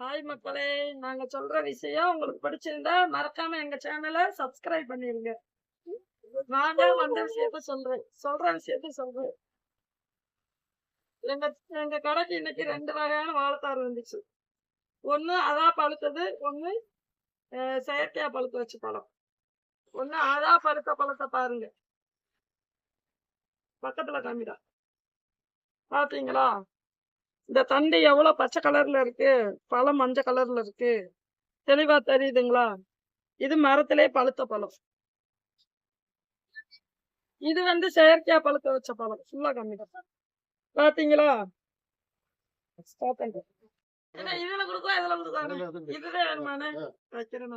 Hi மக்களே நாங்க சொல்ற விஷயம் உங்களுக்கு பிடிச்சிருந்தா மறக்காம எங்க சேனலை சப்ஸ்கிரைப் பண்ணிருங்க. வாங்க வந்த விஷயத்த சொல்றேன். சொல்ற விஷயத்த சொல்றேன். எங்க எங்க கடைக்கு இன்னைக்கு ரெண்டு வகையான வாழைத்தார் வந்துச்சு. ஒண்ணு அதா பழுத்தது ஒண்ணு செயற்கையா பழுத்து வச்ச பழம். ஒண்ணு அதா பழுத்த பழத்தை பாருங்க. பக்கத்துல காமிடா. பாத்தீங்களா? இந்த தண்டு எவ்வளவு பச்சை கலர்ல இருக்கு? பழம் மஞ்சள் கலர்ல இருக்கு. தெளிவா தெரியுதுங்களா? இது மரத்திலே பழுத்த பழம். இது வந்து செயற்கையா பழுக்க வச்ச பழம். ஃபுல்லா கம்மி. என்ன இதுல கொடுக்கவா? இதுல கொடுக்கவா? இதுதான் வேணுமானே வைக்கிறேன்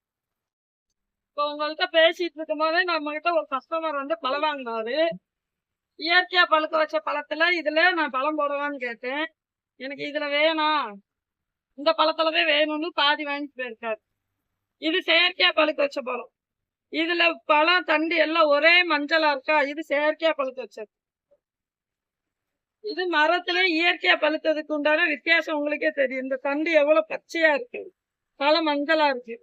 இப்போ உங்கள்கிட்ட பேசிட்டு இருக்கும் போதே நம்ம கிட்ட ஒரு கஸ்டமர் வந்து பழம் வாங்கினாரு. இயற்கையா பழுக்க வச்ச பழத்துல இதுல நான் பழம் போடலான்னு கேட்டேன். எனக்கு இதுல வேணாம் இந்த பழத்துலவே வேணும்னு பாதி வாங்கிட்டு போயிருக்காரு. இது செயற்கையா பழுக்க வச்ச பழம். இதுல பழம் தண்டு எல்லாம் ஒரே மஞ்சளா இருக்கா? இது செயற்கையா பழுக்க வச்சது. இது மரத்துல இயற்கையா பழுத்ததுக்கு உண்டான வித்தியாசம் உங்களுக்கே தெரியும். இந்த தண்டு எவ்வளவு பச்சையா இருக்கு. பழம் மஞ்சளா இருக்கு.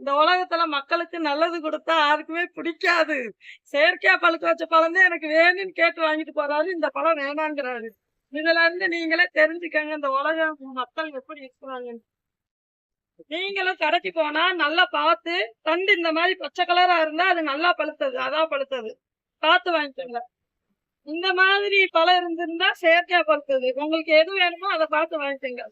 இந்த உலகத்துல மக்களுக்கு நல்லது கொடுத்தா யாருக்குமே பிடிக்காது. செயற்கையா பழுக்க வச்ச பழம் தான் எனக்கு வேணும்னு கேட்டு வாங்கிட்டு போறாரு. இந்த பழம் வேணாங்கிறாரு. இதுல இருந்து நீங்களே தெரிஞ்சுக்கங்க இந்த உலகம் மக்கள் எப்படி இருக்கிறாங்க நீங்களும் கடைக்கு போனா நல்லா பார்த்து தண்டு இந்த மாதிரி பச்சை கலரா இருந்தா அது நல்லா பழுத்தது. அதான் பழுத்தது. பார்த்து வாங்கிக்கோங்க. இந்த மாதிரி பழம் இருந்திருந்தா செயற்கையா பழுத்தது. உங்களுக்கு எது வேணுமோ அதை பார்த்து வாங்கிக்கோங்க.